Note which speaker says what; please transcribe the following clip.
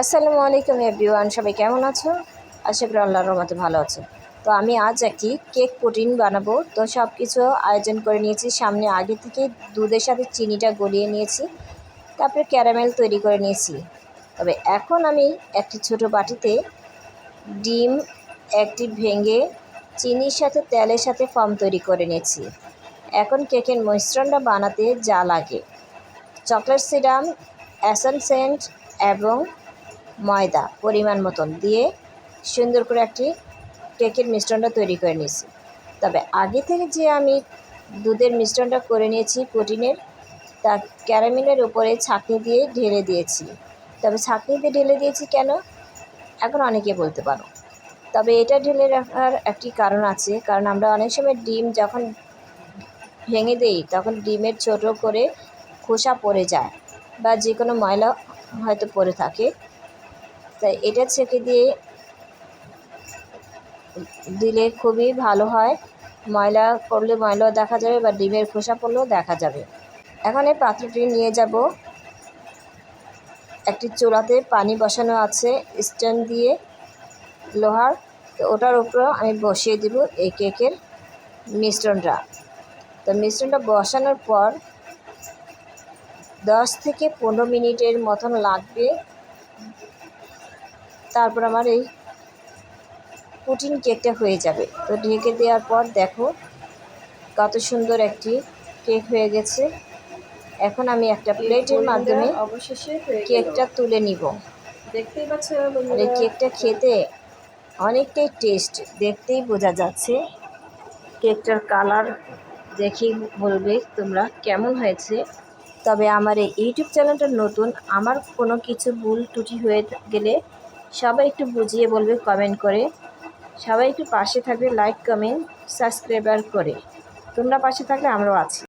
Speaker 1: আসসালামু আলাইকুম এভরিওয়ান, সবাই কেমন আছো? আশা করি আল্লাহর রহমতে ভালো আছো। তো আমি আজ একটি কেক পুডিং বানাবো। তো সব কিছু আয়োজন করে নিয়েছি। সামনে আগে থেকে দুধের সাথে চিনিটা গলিয়ে নিয়েছি। তারপরে ক্যারামেল তৈরি করে নিয়েছি। তবে এখন আমি একটি ছোট বাটিতে ডিম, একটি ভেঙে চিনির সাথে তেলের সাথে ফর্ম তৈরি করে নিয়েছি। এখন কেকের মিশ্রণটা বানাতে যা লাগে। চকলেট সিরাম, অ্যাসেন্সেন্ট এবং ময়দা পরিমাণ মতন দিয়ে সুন্দর করে একটি কেকের মিশ্রণটা তৈরি করে নিয়েছি। তবে আগে থেকে যে আমি দুধের মিশ্রণটা করে নিয়েছি প্রোটিনের, তা ক্যারামেলের উপরে ছাঁকনি দিয়ে ঢেলে দিয়েছি। তবে ছাঁকনি দিয়ে ঢেলে দিয়েছি কেন? এখন অনেকে বলতে পারো। তবে এটা ঢেলে রাখার একটি কারণ আছে, কারণ আমরা অনেক সময় ডিম যখন ভেঙে দেই, তখন ডিমের ছোট করে খোসা পড়ে যায় বা যে কোনো ময়লা হয়তো পড়ে থাকে। তাই এটা ছেঁকে দিয়ে দিলে খুবই ভালো হয়। ময়লা করলে ময়লাও দেখা যাবে বা ডিমের খোসা পড়লেও দেখা যাবে। এখন এই পাত্রটি নিয়ে যাব। একটি চুলাতে পানি বসানো আছে, স্ট্যান্ড দিয়ে লোহার। তো ওটার উপরেও আমি বসিয়ে দেব এই কেকের মিশ্রণটা। তো মিশ্রণটা বসানোর পর দশ থেকে পনেরো মিনিটের মতন লাগবে। তারপর আমার এই পুটিন কেকটা হয়ে যাবে। তো ঢেকে দেওয়ার পর দেখো কত সুন্দর একটি কেক হয়ে গেছে। এখন আমি একটা প্লেটের মাধ্যমে
Speaker 2: অবশেষে
Speaker 1: কেকটা তুলে নিব।
Speaker 2: দেখতেই পাচ্ছ
Speaker 1: এই কেকটা খেতে অনেকটাই টেস্ট দেখতেই বোঝা যাচ্ছে। কেকটার কালার দেখেই বলবে তোমরা কেমন হয়েছে। তবে আমার এই ইউটিউব চ্যানেলটা নতুন আমার কোনো কিছু ভুল ত্রুটি হয়ে গেলে সবাই একটু বুঝিয়ে বলবে কমেন্ট করে। সবাই একটু পাশে থাকবে লাইক কমেন্ট সাবস্ক্রাইবার করে। তোমরা পাশে থাকলে আমরাও আছি।